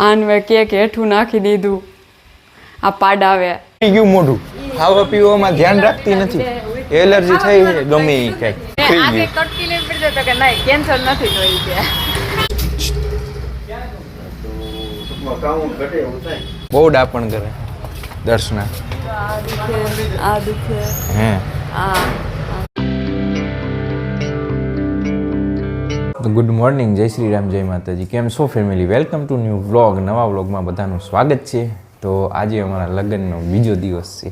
આન મેં કેક હેઠું નાખી દીધું. આ પાડાવે. થઈ ગયું મોઢું. ખાવા પીવામાં ધ્યાન રાખતી નથી. એલર્જી થઈ છે ગમે એ કંઈક થઈ ગયું. કટકી લઈને પડી તો કે નહીં કેન્સર નથી તો ઈ કે. બહુ ડાપણ કરે દર્શના. આ દુખે આ દુખે. હે. આ ગુડ મોર્નિંગ જય શ્રી રામ, જય માતાજી. કેમ છો family welcome to new vlog નવા વ્લોગમાં બધાનું સ્વાગત છે. તો આજે અમારા લગ્નનો બીજો દિવસ છે.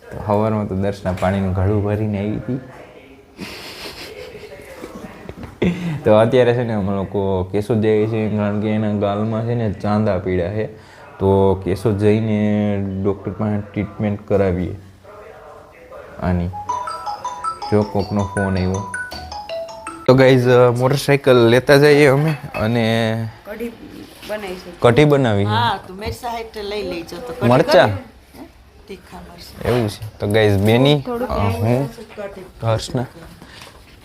તો સવારમાં તો દર્શના પાણીનું ઘડું ભરીને આવી હતી. તો અત્યારે છે ને અમે લોકો કેશોદ જઈએ છીએ કારણ કે એના ગાલમાં છે ને ચાંદા પીડા છે. તો કેશોદ જઈને ડૉક્ટર પાસે ટ્રીટમેન્ટ કરાવીએ. આની. જો કોકનો ફોન આવ્યો. તો ગાઈઝ મોટરસાઇકલ લેતા જઈએ અમે અને કઢી બનાવીશું બનાવી હા તું મેરસા હાઈટ લઈ લેજો. તો મરચા? મરચાં. એવું છે. તો ગાઈઝ બેની હું હર્ષના.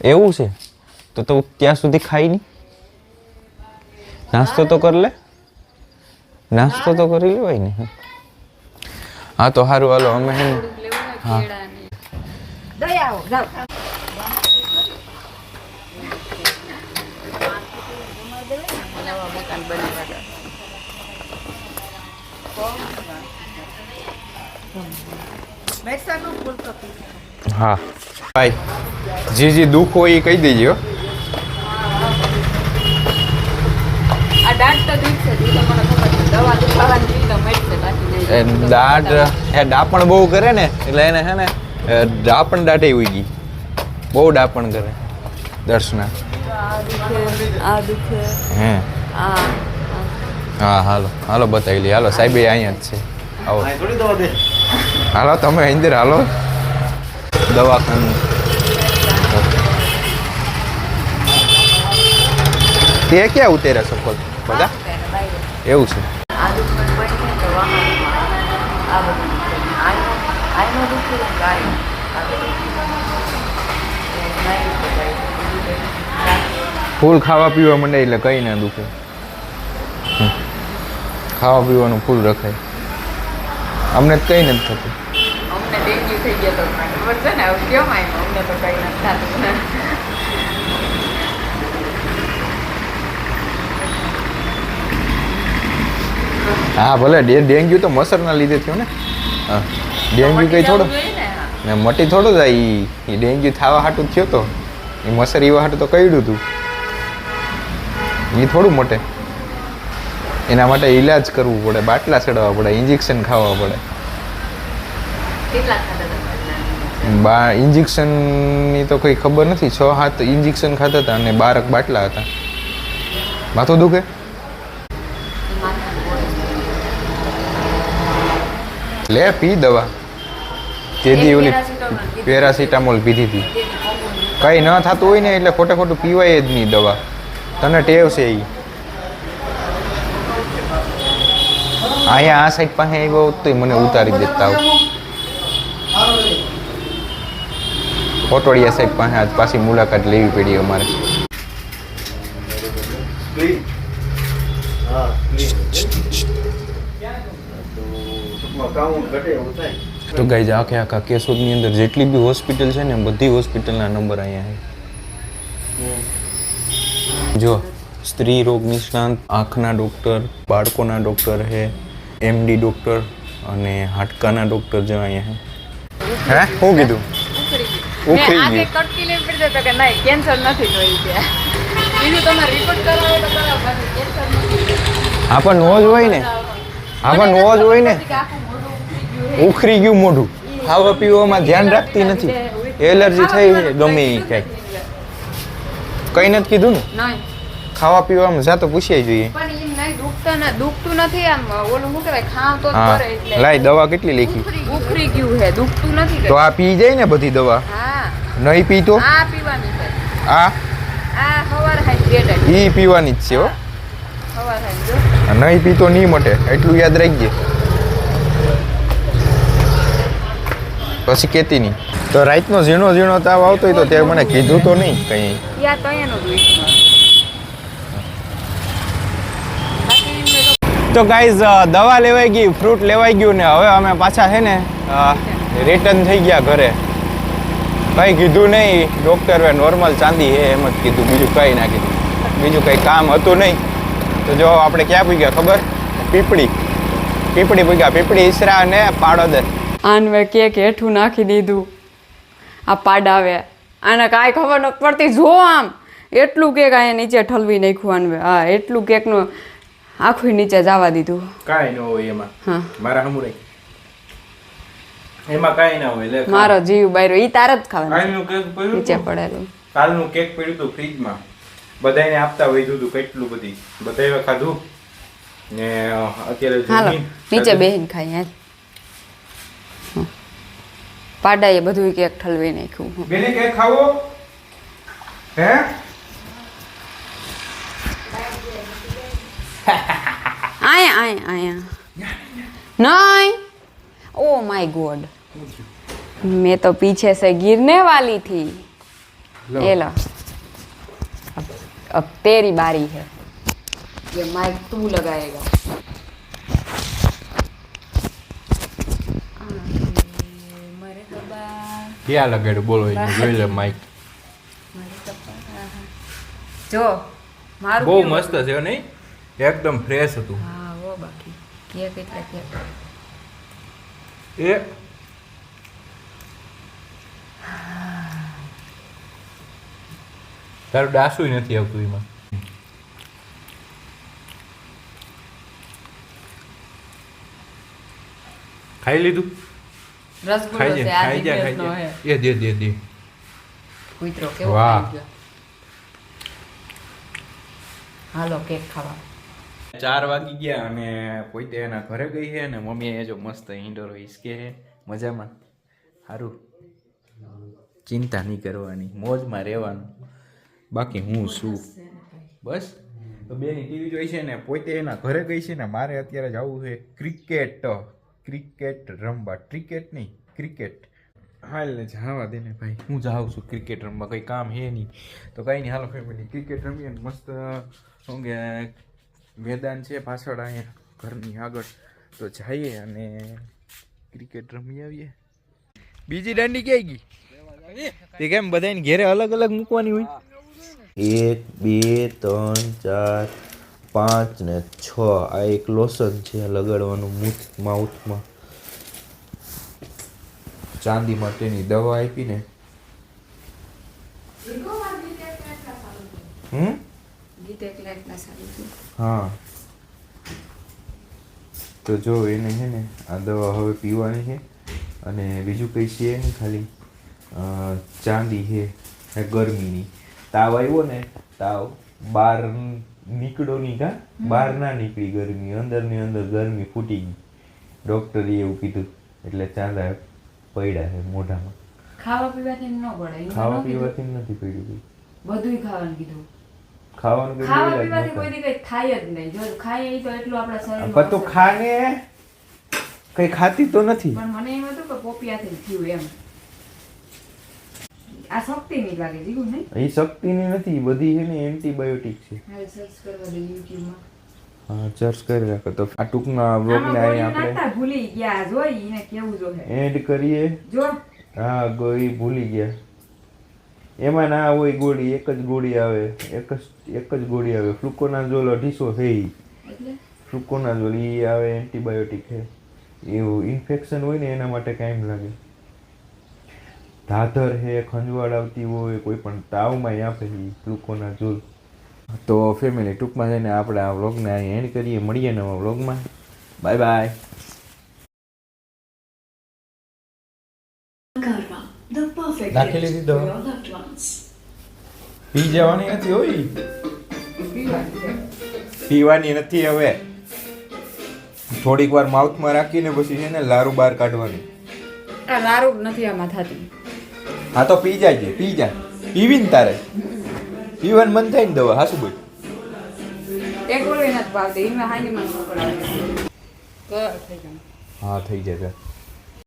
એવું છે? તો તો ત્યાં સુધી ખાઈ નહીં નાસ્તો તો કરી લે. નાસ્તો તો કરી લેવાય ને. હા તો સારું હાલો અમે હે ને હા મેરસાનું ફૂલ હા. ભાઈ જે જે દુઃખ હોય એ કહી દેજો આ દાંત એ દાઢ એ ડાપણ બહુ કરે ને એટલે એને છે ને ડાપણ દાટે ઉઈ ગઈ. બહુ ડાપણ કરે દર્શના. આ દુખે આ દુખે. હે. હા હાલો. હાલો બતાવી લઈએ. હાલો સાહેબ અહીંયા જ છે. આવો. હાલો તમે અંદર હાલો. દવાખાનું. તે ક્યાં ઉતર્યા સફળ બધા? એવું છે. ફૂલ ખાવા પીવા માંડે એટલે કઈ ના દુખે. ખાવા પીવાનું ફૂલ રખાય. અમને તો કંઈ નથી થતું. અમને ડેન્ગ્યુ થઈ ગયો તો ખબર છે ને હવે કેમ આવ્યું અમને તો કઈ નથી થતું. હા ભલે ડેન્ગ્યુ તો મસરના લીધે થયો ને. હા ડેન્ગ્યુ કઈ થોડો ને. મટી થોડો જાય એ ડેન્ગ્યુ થવા હાટું થયો તો. એ મસર એવા હાટું તો કહ્યું તું. એ થોડું મટે. એના માટે ઈલાજ કરવું પડે બાટલા ચડાવવા પડે ઇન્જેક્શન ખાવા પડે. બા ઇન્જેક્શનની તો કંઈ ખબર નથી. છ હાથ ઇન્જેક્શન ખાતા હતા અને બારક બાટલા હતા. માથું દુખે? લે પી દવા. તે દી ઓલી પેરાસિટામોલ પીધી હતી. કંઈ ન થતું હોય ને એટલે ખોટે ખોટું પીવાય જ નહીં દવા. તને ટેવ છે એ અહીંયા આ સાઈડ પાસે આવ્યો તો મને ઉતારી દેતા કોટોડિયા સાહેબ પાસે આજ પાછી મુલાકાત લેવી પડી અમારે. તો જ આખે આખા કેશોદની અંદર જેટલી બી હોસ્પિટલ છે ને, બધી હોસ્પિટલના નંબર અહીંયા છે. જો, સ્ત્રી રોગ નિષ્ણાંત, આંખના ડૉક્ટર બાળકોના ડૉક્ટર છે. એમડી ડૉક્ટર અને હાડકાના ડૉક્ટર જેવા અહીંયા છે હે? શું કીધું? ઉખરી ગયું કટકી લઈને પડી તો કે નહીં કેન્સર નથી તો ઈ કે બીજું તમારે રિપોર્ટ કરાવો તો કરાવો કેન્સર નથી આપણ પણ નો જ હોય ને. આપણ નો જ હોય ને. ઉખરી ગયું મોઢું. ખાવા પીવામાં ધ્યાન રાખતી નથી. એલર્જી થઈ છે ગમે એ કંઈક કઈ. નથી કીધું ને? ખાવા પીવામાં જાતો પૂછ્યા જોઈએ. પણ દુખતા ના દુખતું નથી આમ ઓલું શું કહેવાય ખાવ તો જ હા. કરે એટલે. લાય દવા કેટલી લેખી? ઉખરી ગયું હે દુખતું નથી તો આ પી જાય ને બધી દવા? હા. નહીં પી તો આ પીવાની છે. આ? આ હવાર હાઈ બેટ ઈ પીવાની જ છે હો. હવાર હાઈ જો નહીં પી તો નહીં મટે. એટલું યાદ રાખજે. પછી કેતી નહીં તો રાતનો ઝીણો ઝીણો તાવ આવતો હોય તો તે મને કીધું તો નહીં કંઈ. યા તો અહીંયાનો જ હોય બાકી એમને તો ગાઈઝ દવા લેવાઈ ગઈ ફ્રૂટ લેવાઈ ગયું ને હવે અમે પાછા છે ને રિટર્ન થઈ ગયા ઘરે. કંઈ કીધું નહીં ડૉક્ટરે નોર્મલ ચાંદી હે એમ જ કીધું, બીજું કંઈ ના કીધું. બીજું કંઈ કામ હતું નહીં. તો જો આપણે ક્યાં પૂગ્યા, ખબર? પીપળી. પીપળી પૂગ્યા, પીપળી ઈસરા અને પાડોદર. આનવે કેક હેઠું નાખી દીધું. આ પાડાવે. આને કાંઈ ખબર નથી પડતી, જો આમ. એટલું કેક અહીંયા નીચે ઠલવી નાખ્યું આનવે. હા, એટલું કેકનું આખું નીચે જવા દીધું. કાંઈ ન હોય એમાં. હા. મારા હમું એમાં કાંઈ ના હોય લે મારો જીવ બાયરો ઈ તાર જ ખાવાનું. કેક પડ્યું નીચે. પડેલું. કાલનું કેક પડ્યું હતું ફ્રીજમાં. બધાને આપતા વઈ દીધું કેટલું બધી. બધાએ ખાધું. ને અત્યારે હાલો નીચે બેહીને ખાઈ હાલ. હમ. પાડાએ બધું કેક ઠલવી નાખ્યું. બેને કેક ખાવો? હે? આયા આયા આયા नहीं ओ माय गॉड मैं तो पीछे से गिरने वाली थी ये लो अब अब तेरी बारी है ये माइक तू लगाएगा ક્યાં લગાડ્યું બોલો એને જોઈ લે માઈક જો મારું બહુ કેવું મસ્ત છે નહીં એકદમ ફ્રેશ હતું હા હો બાકી? કેક એટલે કેક એ તારું ડાસું નથી આવતું એમાં. ખાઈ લીધું? રસગુલ્લો ખાઈ છે જા આ ખાઈ જા ખાઈ દિવસનો જા. હે એ દે દે દે. કૂતરો કેવો વાહ. હાલો કેક ખાવા. ચાર વાગી ગયા અને પોતે એના ઘરે ગઈ છે અને મમ્મીએ જો મસ્ત ઈંડોરો હિસકે છે. મજામાં? સારું ચિંતા નહીં કરવાની. મોજમાં રહેવાનું. બાકી હું શું બસ. તો બેની ટીવી જોઈ છે ને પોતે એના ઘરે ગઈ છે ને મારે અત્યારે જવું છે ક્રિકેટ. ક્રિકેટ રમવા. ક્રિકેટ નહીં, ક્રિકેટ. હાલ ને જવા દે ને ભાઈ. હું જાઉં છું ક્રિકેટ રમવા. કંઈ કામ હે નહીં. તો કાંઈ નહીં. હાલો ફેમિલી ક્રિકેટ રમીએ મસ્ત. શું કે મેદાન છે પાછળ અહીંયા ઘરની આગળ. તો જઈએ અને ક્રિકેટ રમી આવીએ. બીજી દાંડી ક્યાં ગઈ? તે કેમ બધાને ઘેરે અલગ અલગ મૂકવાની હોય? એક બે ત્રણ ચાર પાંચ ને છ. આ એક લોશન છે લગાડવાનું મૂથ માઉથમાં. ચાંદી માટેની દવા આપીને. હમ? ગીત એકલા એકલા સારું છે. હા. તો જો એને છે ને આ દવા હવે પીવાની છે અને બીજું કંઈ છે નહીં ખાલી ચાંદી છે ગરમીની. તાવ આવ્યો ને તાવ બહાર નીકળો નહીં કા? બહાર ના નીકળી ગરમી. અંદરની અંદર ગરમી ફૂટી ગઈ. ડોક્ટરે એવું કીધું એટલે ચાંદા પડ્યા છે મોઢામાં. ખાવા પીવાથી ન પડે ખાવા પીવાથી નથી પડ્યું બધું ખાવાનું કીધું. ખાવાનું ખાવા પીવાથી કોઈ દી કઈ જ નહીં. જો ખાઈએ તો એટલું આપણા શરીરમાં પણ તું ખાને કઈ ખાતી તો નથી. પણ મને એમ હતું કે પોપિયાથી થયું એમ. આ શક્તિ નહીં લાગે જીગું નહીં? એ શક્તિની નથી બધી છે ને એન્ટીબાયોટિક છે. હવે સર્ચ કરવા દે યુટ્યુબમાં. હા ચર્ચ કરી રાખો તો આ ટૂંકના બ્લોગને આમાં અહીં આપણે ભૂલી ગયા જોઈ કેવું એડ કરીએ. જો. હા ગોળી ભૂલી ગયા. એમાં ના હોય ગોળી એક જ ગોળી આવે એક જ એક જ ગોળી આવે. ફ્લુકોનાઝોલ અઢીસો છે એ ફ્લુકોનાઝોલ એ આવે એન્ટીબાયોટિક છે. એવું ઇન્ફેક્શન હોય ને એના માટે કાંઈ લાગે. ધાધર છે ખંજવાળ આવતી હોય કોઈ પણ તાવમાં આપે ફ્લુકોના ગ્લુકોનાઝોલ તો ફેમિલી ટૂંકમાં જઈને આપણે આ વ્લોગને અહીં એન્ડ કરીએ. મળીએ નવા વ્લોગમાં. બાય બાય Karma, the પી જવાની નથી હોય? પીવાની નથી હવે. થોડીક વાર માઉથમાં રાખીને પછી છે ને લારું બહાર કાઢવાની. આ લારું નથી આમાં થતી. હા તો પી જાય પી જાય પીવી ને તારે. પીવાનું મન થાય ને દવા હાસુ બોલ. એક ગોળી નથી ભાવતી એમાં હાની મન પકડાવે થઈ જાય હા થઈ જાય